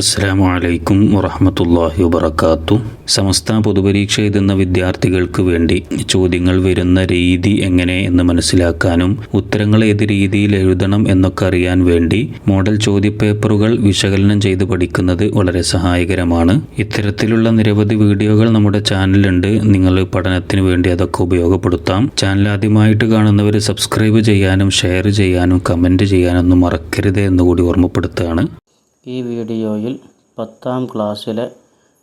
അസ്സാമു അലൈക്കും വറഹമത്തല്ലാഹി വബർക്കാത്തു സമസ്ത പൊതുപരീക്ഷ എഴുതുന്ന വിദ്യാർത്ഥികൾക്ക് വേണ്ടി ചോദ്യങ്ങൾ വരുന്ന രീതി എങ്ങനെ എന്ന് മനസ്സിലാക്കാനും ഉത്തരങ്ങൾ ഏത് രീതിയിൽ എഴുതണം എന്നൊക്കെ അറിയാൻ വേണ്ടി മോഡൽ ചോദ്യപേപ്പറുകൾ വിശകലനം ചെയ്ത് പഠിക്കുന്നത് വളരെ സഹായകരമാണ്. ഇത്തരത്തിലുള്ള നിരവധി വീഡിയോകൾ നമ്മുടെ ചാനലുണ്ട് നിങ്ങൾ പഠനത്തിന് വേണ്ടി അതൊക്കെ ഉപയോഗപ്പെടുത്താം. ചാനൽ ആദ്യമായിട്ട് കാണുന്നവർ സബ്സ്ക്രൈബ് ചെയ്യാനും ഷെയർ ചെയ്യാനും കമന്റ് ചെയ്യാനൊന്നും മറക്കരുത് എന്നുകൂടി ഓർമ്മപ്പെടുത്തുകയാണ്. ഈ വീഡിയോയിൽ പത്താം ക്ലാസ്സിലെ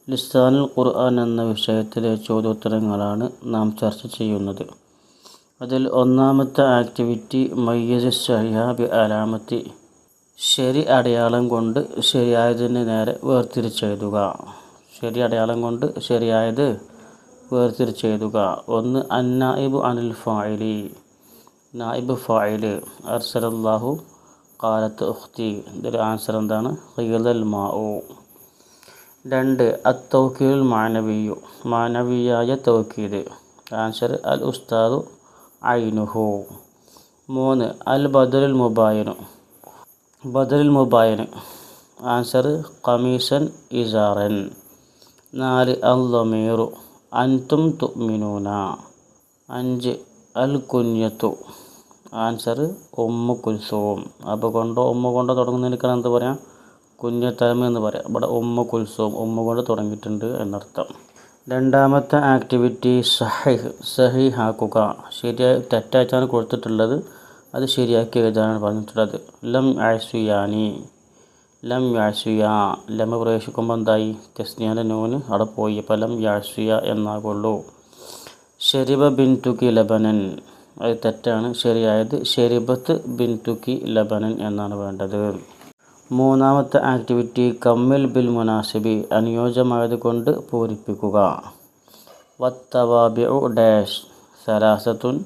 ലിസാനുൽ ഖുർആൻ എന്ന വിഷയത്തിലെ ചോദ്യോത്തരങ്ങളാണ് നാം ചർച്ച ചെയ്യുന്നത്. അതിൽ ഒന്നാമത്തെ ആക്ടിവിറ്റി മയ്യസ് ഷഹിയാബി അലാമത്തി ശരി അടയാളം കൊണ്ട് ശരിയായതിന് നേരെ വേർതിരിച്ചെഴുതുക. ശരി അടയാളം കൊണ്ട് ശരിയായത് വേർതിരിച്ചെഴുതുക. ഒന്ന് അന്നായിബ് അനിൽ ഫായിലി. നായിബ് ഫായിൽ. അർസലല്ലാഹു കാലത്ത് ഉഖ്തി ഇതിന്റെ ആൻസർ എന്താണ്? ഖീലൽ മാഉ രണ്ട് അത്തൗക്കീൽ മാനവിയു മാനവിയായ തൗക്കീദ് ആൻസർ അൽ ഉസ്താദു ഐനുഹു. മൂന്ന് അൽ ബദലുൽ മുബായനു. ബദലുൽ മുബായന്. ആൻസർ കമീസൻ ഇസാറൻ. നാല് അൽ ലമീറു അൻതും തുമിനൂന. അഞ്ച് അൽ കുഞ്ഞത്തു. ആൻസർ ഒമ്മ കുൽസവും അപ്പോൾ കൊണ്ടോ ഒമ്മ കൊണ്ടോ തുടങ്ങുന്നതിനേക്കാൾ എന്ത് പറയാം? കുഞ്ഞത്തായ്മ എന്ന് പറയാം. ഇവിടെ ഒമ്മ കുൽസവും ഒമ്മ കൊണ്ട് തുടങ്ങിയിട്ടുണ്ട് എന്നർത്ഥം. രണ്ടാമത്തെ ആക്ടിവിറ്റി സഹിഹ് സഹിഹ് ആക്കുക ശരിയായി തെറ്റായിട്ടാണ് കൊടുത്തിട്ടുള്ളത്. അത് ശരിയാക്കി എഴുതാനാണ് പറഞ്ഞിട്ടുള്ളത്. ലം ആസുയാനി ലം യാസുയ ലം പ്രവേശിക്കുമ്പോൾ എന്തായി? തെസ്നിയാന്റെ നൂന് അവിടെ പോയി. അപ്പോൾ ലം യാസുയ എന്നാകുള്ളൂ. ഷെരിബ ബിൻ തുക്കി ലബനൻ. അത് തെറ്റാണ്. ശരിയായത് ഷെരിബത്ത് ബിൻ തുക്കി ലബനൻ എന്നാണ് വേണ്ടത്. മൂന്നാമത്തെ ആക്ടിവിറ്റി കമ്മിൽ ബിൽ മുനാസിബി അനുയോജ്യമായത് കൊണ്ട് പൂരിപ്പിക്കുക. വത്തവാബിഉ ഡാഷ് സലാസത്തുൻ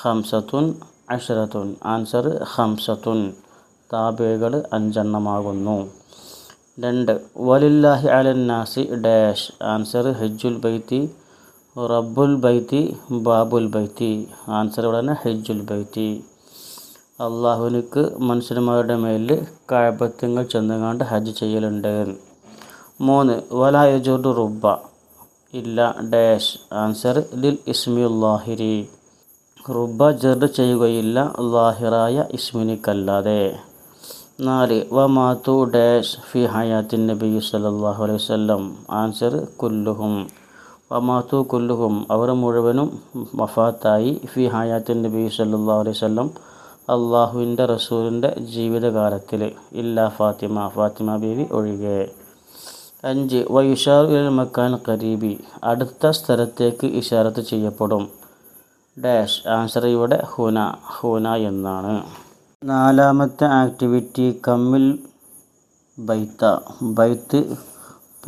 ഹംസത്തുൻ അഷറത്തുൻ. ആൻസർ ഹംസത്തുൻ താബികൾ അഞ്ചെണ്ണമാകുന്നു. രണ്ട് വലില്ലാഹി അലന്നാസി ഡാഷ്. ആൻസർ ഹജ്ജുൽ ബൈത്തി റബ്ബുൽ ബൈത്തി ബാബുൽ ബൈത്തി. ആൻസർ ഇവിടെ ഹജ്ജുൽ ബൈത്തി. അള്ളാഹുവിനക്ക് മനുഷ്യന്മാരുടെ മേലിൽ കഴപ്പത്യങ്ങൾ ചെന്നുകാണ്ട് ഹജ്ജ് ചെയ്യലുണ്ട്. മൂന്ന് വല യജുദു റുബ ഇല്ല ഡാഷ്. ആൻസർ ലിൽ ഇസ്മിയുല്ലാഹിരി. റുബ ജെർഡ് ചെയ്യുകയില്ല ലാഹിറായ ഇസ്മിനിക്കല്ലാതെ. നാല് വ മാത്തു ഡാഷ് ഫി ഹയാത്തിൻ നബി സല്ലല്ലാഹു അലൈഹി വസല്ലം. ആൻസർ കുല്ലുഹും. വമാത്തു കുല്ലുഹും. അവർ മുഴുവനും വഫാത്തായി. ഫി ഹയാത്തിൻ നബി സല്ലാ അലൈഹി വസല്ലം അള്ളാഹുവിന്റെ റസൂലിന്റെ ജീവിതകാലത്തിൽ. ഇല്ലാ ഫാത്തിമ. ഫാത്തിമ ബീവി ഒഴികെ. അഞ്ച് വൈഷാർ ഇൽ മക്കാൻ കരീബി അടുത്ത സ്ഥലത്തേക്ക് ഇഷാരത്ത് ചെയ്യപ്പെടും. ഡാഷ് ആൻസർ ഇവിടെ ഹുന. ഹുന എന്നാണ്. നാലാമത്തെ ആക്ടിവിറ്റി കമ്മിൽ ബൈത്ത. ബൈത്ത്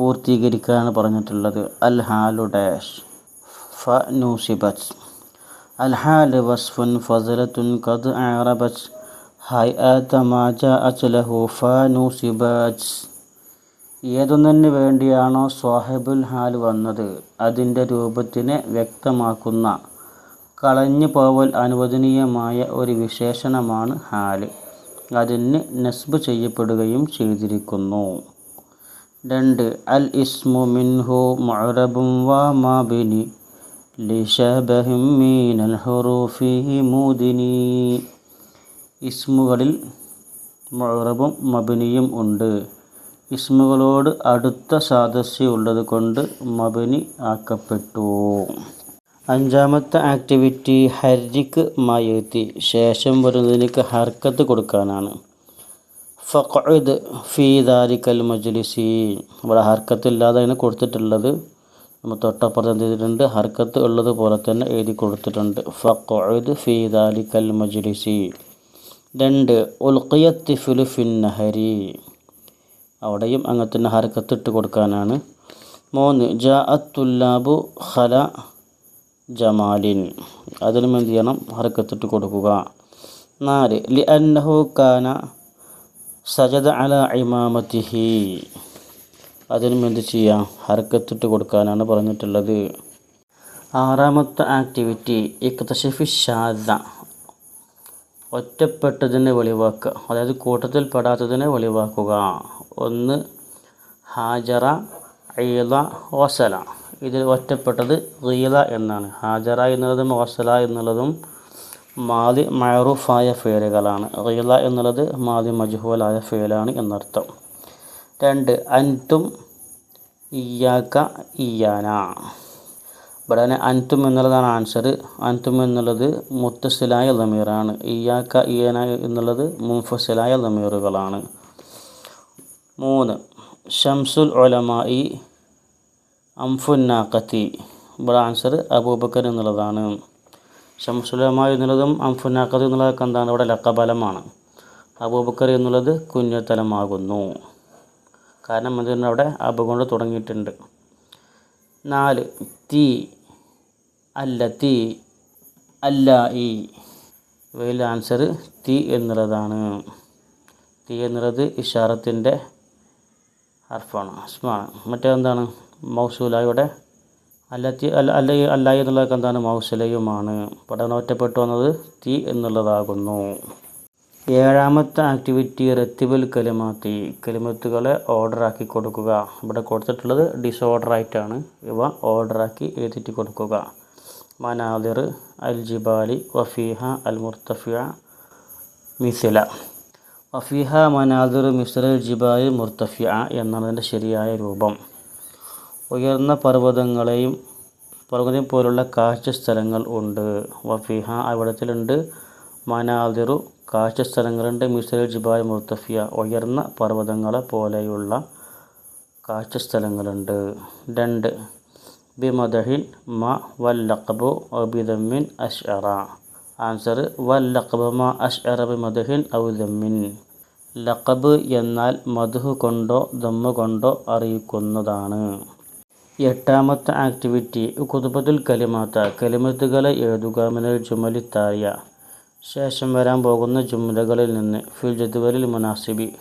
പൂർത്തീകരിക്കാനാണ് പറഞ്ഞിട്ടുള്ളത് അൽ ഹാലു ഡാഷ്. ഫ നൂസിബത്ത് അൽ ഹാൽ വസ്ഫുൻ ഫസലത്തുൻ കത് ആറബത്ത് ഹൈ മാജ അച്ലഹു ഫ നൂസിബത്ത് ഏതൊന്നിന് വേണ്ടിയാണോ സ്വാഹിബുൽ ഹാൽ വന്നത്? അതിന്റെ രൂപത്തിനെ വ്യക്തമാക്കുന്ന കളഞ്ഞു പോവൽ അനുവദനീയമായ ഒരു വിശേഷണമാണ് ഹാൽ. അതിന് നസ്ബ് ചെയ്യപ്പെടുകയും ചെയ്തിരിക്കുന്നു. രണ്ട് അൽ ഇസ്മു മിൻഹു മുഅറബും വാ മാബിനി ലിഷബഹിം മീനൽ ഹുറൂഫി മുദിനി. ഇസ്മുകളിൽ മുഅറബും മബിനിയും ഉണ്ട്. ഇസ്മുകളോട് അടുത്ത സാദസ്യമുള്ളത് കൊണ്ട് മബിനി ആക്കപ്പെട്ടു. അഞ്ചാമത്തെ ആക്ടിവിറ്റി ഹരിക്ക് മയത്തി. ശേഷം വരുന്നതിനേക്ക് ഹർക്കത്ത് കൊടുക്കാനാണ്. ഫഖുദ് ഫീ ദാരിക്കൽ മജ്ലിസി. ഇവിടെ ഹർക്കത്ത് ഇല്ലാതെയാണ് കൊടുത്തിട്ടുള്ളത് നമ്മൾ തൊട്ടപ്പുറത്ത് എന്ത് ചെയ്തിട്ടുണ്ട്? ഹർക്കത്ത് ഉള്ളത് പോലെ തന്നെ എഴുതി കൊടുത്തിട്ടുണ്ട്. ഫഖുദ് ഫീ ദാരിക്കൽ മജ്ലിസി. രണ്ട് ഉൽഖിയത്ത് ഫിലു നഹരി. അവിടെയും അങ്ങനെ തന്നെ ഹർക്കത്ത് ഇട്ട് കൊടുക്കാനാണ്. മൂന്ന് ജാ അത്തുല്ലാബു ഖല ജമാലിൻ. അതിനും എന്ത് ചെയ്യണം? ഹർക്കത്തിട്ട് കൊടുക്കുക. നാല് ലി അന്നഹു കാന സജദ അല ഇമാമത്തിഹി. അതിനും എന്ത് ചെയ്യാം ഹർക്കത്തിട്ട് കൊടുക്കാനാണ് പറഞ്ഞിട്ടുള്ളത്. ആറാമത്തെ ആക്ടിവിറ്റി ഇക്തഷഫി ഷാദ ഒറ്റപ്പെട്ടതിനെ വെളിവാക്കുക അതായത് കൂട്ടത്തിൽ പെടാത്തതിനെ വെളിവാക്കുക. ഒന്ന് ഹാജറ ഐല ഓസല ഇതിൽ ഒറ്റപ്പെട്ടത് റീല എന്നാണ്. ഹാജറ എന്നുള്ളതും ഓസല എന്നുള്ളതും മാതി മഴറൂഫായ ഫേലുകളാണ്. റീല എന്നുള്ളത് മാതി മജ്ഹൂലായ ഫേലാണ് എന്നർത്ഥം. രണ്ട് അൻതും ഇയാക്ക ഇയാന ഇവിടെ തന്നെ അൻതും എന്നുള്ളതാണ് ആൻസർ. അൻതും എന്നുള്ളത് മുത്തസിലായ ലമീറാണ് ഇയാക്ക ഇയാന എന്നുള്ളത് മുൻഫസിലായ ലമീറുകളാണ് മൂന്ന് ഷംസുൽ ഒലമായി അംഫുന്നാക്കത്തി ഇവിടെ ആൻസർ അബൂബക്കർ എന്നുള്ളതാണ്. ഷംസുലമ എന്നുള്ളതും അംഫുനാക്കത് എന്നുള്ളതൊക്കെ എന്താണ് ഇവിടെ ലക്കബലമാണ്. അബൂബക്കർ എന്നുള്ളത് കുഞ്ഞത്തലമാകുന്നു കാരണം എന്തുകൊണ്ട് അവിടെ? അബുകൊണ്ട് തുടങ്ങിയിട്ടുണ്ട്. നാല്. തീ. അല്ല തീ. അല്ല ഈ. ഇവയിൽ ആൻസർ തീ എന്നുള്ളതാണ്. തീ എന്നുള്ളത് ഇഷാറത്തിന്റെ ഹർഫാണ് അസ്മാണ് മറ്റേതെന്താണ്? മൗസൂലായുടെ അല്ലത്തി അല്ല അല്ല അല്ല എന്നുള്ളതൊക്കെ എന്താണ്? മൗസലയുമാണ്. പഠനം ഒറ്റപ്പെട്ടു വന്നത് തീ എന്നുള്ളതാകുന്നു. ഏഴാമത്തെ ആക്ടിവിറ്റി റത്തിബിൽ കലിമാത്തി കലിമത്തുകളെ ഓർഡറാക്കി കൊടുക്കുക. ഇവിടെ കൊടുത്തിട്ടുള്ളത് ഡിസോർഡർ ആയിട്ടാണ്. ഇവ ഓർഡറാക്കി എഴുതിയിട്ട് കൊടുക്കുക. മനാദിർ അൽ ജിബാലി വഫീഹ അൽ മുർത്തഫിയ മിസില. വഫീഹ മനാദിർ മിസ്ര ജിബാലി മുർത്തഫിയ എന്നതിന്റെ ശരിയായ രൂപം. ഉയർന്ന പർവതങ്ങളെയും പർവതം പോലുള്ള കാഴ്ച സ്ഥലങ്ങൾ ഉണ്ട്. വഫീഹ അവിടത്തിലുണ്ട് മനാദിറു കാഴ്ച സ്ഥലങ്ങളുണ്ട് മിസൈൽ ജിബാൽ മുർത്തഫിയ ഉയർന്ന പർവതങ്ങളെ പോലെയുള്ള കാഴ്ച സ്ഥലങ്ങളുണ്ട് രണ്ട് ബിമദഹിൻ മ വല്ലഖബു അബിദമ്മിൻ അഷ്അറ ആൻസർ വല്ലഖബ് മ അഷ്അറ ബിമദഹിൻ ഔദമ്മിൻ ദമ്മിൻ. ലഖബ് എന്നാൽ മധു കൊണ്ടോ ദമ്മ കൊണ്ടോ അറിയിക്കുന്നതാണ്. എട്ടാമത്തെ ആക്ടിവിറ്റി കുതുബത്തുൽ കലിമാത്ത. കലിമത്തുകളെ എഴുതുക മിനൽ ജുമലി തായ ശേഷം വരാൻ പോകുന്ന ജുമലകളിൽ നിന്ന് ഫിൽ ജദ്വലിൽ മുനാസിബി.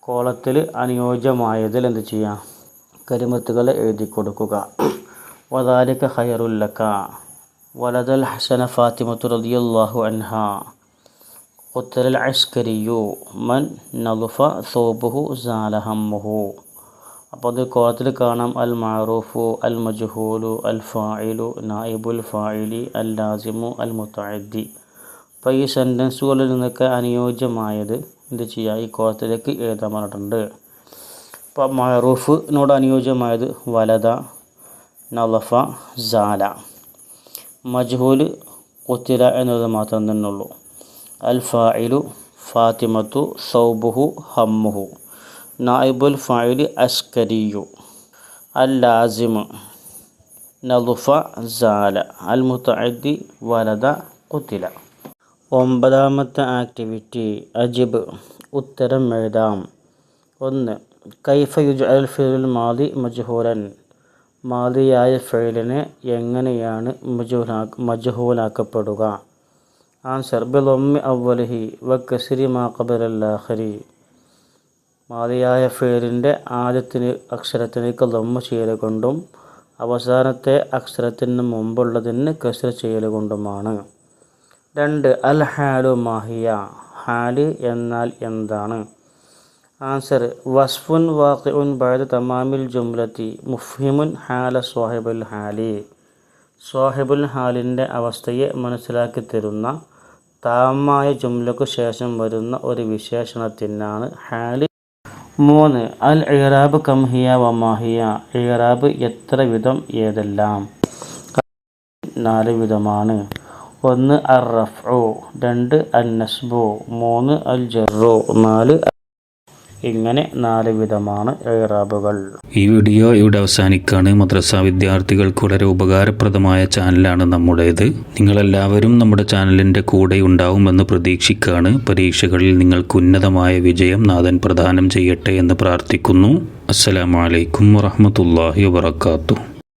കോളത്തിൽ അനുയോജ്യമായതിൽ എന്ത് ചെയ്യാം? കരിമത്തുകളെ എഴുതി കൊടുക്കുക. വദാലിക ഹയറുല്ലക്ക വലദൽ ഹസന ഫാത്തിമത്തു റളിയല്ലാഹു അൻഹ. ഉത്തരൽ അഷ്കരിയു. മൻ നലുഫ സോബുഹു സാലഹമ്മുഹു അപ്പോൾ അത് കോളത്തിൽ കാണാം. അൽ മാറൂഫു അൽ മജ്ഹൂലു അൽ ഫായിലു നായിബുൽ ഫായിലി അൽ ലാസിമു അൽ മുത്തഅദ്ദി അപ്പോൾ ഈ സെന്റൻസുകളിൽ നിന്നൊക്കെ അനുയോജ്യമായത് എന്ത് ചെയ്യുക ഈ കോളത്തിലേക്ക് എഴുതാൻ പറഞ്ഞിട്ടുണ്ട്. അപ്പോൾ മാറൂഫിനോട് അനുയോജ്യമായത് വലത നലഫ ജാല മജ്ഹൂൽ കുത്തില എന്നത് മാത്രം തന്നെയുള്ളൂ. അൽ ഫായിലു ഫാത്തിമത്തു സൗബുഹു ഹമ്മുഹു. നായിബുൽ ഫായിലി അസ്കരിയു അൽ ലാസിമ് നദുഫ സാല. അൽ മുത്തഅദ്ദി വലത കുത്തില. ഒമ്പതാമത്തെ ആക്ടിവിറ്റി അജിബ്. ഉത്തരം എഴുതാം. ഒന്ന്. കൈഫ യുജ് ഫിൽ മാലി മജ്ഹൂലൻ. മാലിയായ ഫെയിലിനെ എങ്ങനെയാണ് മജൂലാ മജ്ഹൂലാക്കപ്പെടുക? ആൻസർ. ബിലൊമ്മി അവലഹി വ കസിരി മാ ഖബലല്ലാഹരി മാലിയായ ഫെയിലിന്റെ ആദ്യത്തിന് അക്ഷരത്തിലേക്ക് ദമ്മ ചെയ്യൽ കൊണ്ടും അവസാനത്തെ അക്ഷരത്തിന് മുമ്പുള്ളതിന് കസ്ര ചെയ്യൽ കൊണ്ടുമാണ്. രണ്ട് അൽ ഹാലു മാഹിയ. ഹാൽ എന്നാൽ എന്താണ്? ആൻസർ വസ്ഫുൻ വാഖിഉൻ ബഅദ തമാമിൽ ജുംലത്തി. മുഫ്ഹിമുൻ ഹാല സ്വാഹിബുൽ ഹാലി. സ്വാഹിബുൽ ഹാലിന്റെ അവസ്ഥയെ മനസ്സിലാക്കി തരുന്ന താമായ ജുംലക്കു ശേഷം വരുന്ന ഒരു വിശേഷണത്തിനാണ് ഹാൽ മൂന്ന് അൽ ഇറാബ് കംഹിയ വമാഹിയ ഇറാബ് എത്ര വിധം ഏതെല്ലാം? നാല് വിധമാണ്. ഒന്ന് അർ റഫ്ഉ രണ്ട് അൽ നസ്ബു മൂന്ന് അൽ ജറു നാല് ഇങ്ങനെ നാല് വിധമാണ് ഇറാബുകൾ. ഈ വീഡിയോ ഇവിടെ അവസാനിക്കാണ് മദ്രസ വിദ്യാർത്ഥികൾക്ക് വളരെ ഉപകാരപ്രദമായ ചാനലാണ് നമ്മുടേത്. നിങ്ങളെല്ലാവരും നമ്മുടെ ചാനലിന്റെ കൂടെ ഉണ്ടാവുമെന്ന് പ്രതീക്ഷിക്കുകയാണ്. പരീക്ഷകളിൽ നിങ്ങൾക്ക് ഉന്നതമായ വിജയം നാഥൻ പ്രദാനം ചെയ്യട്ടെ എന്ന് പ്രാർത്ഥിക്കുന്നു. അസ്സലാമലൈക്കും വറഹമത്തല്ലാഹി വാത്തു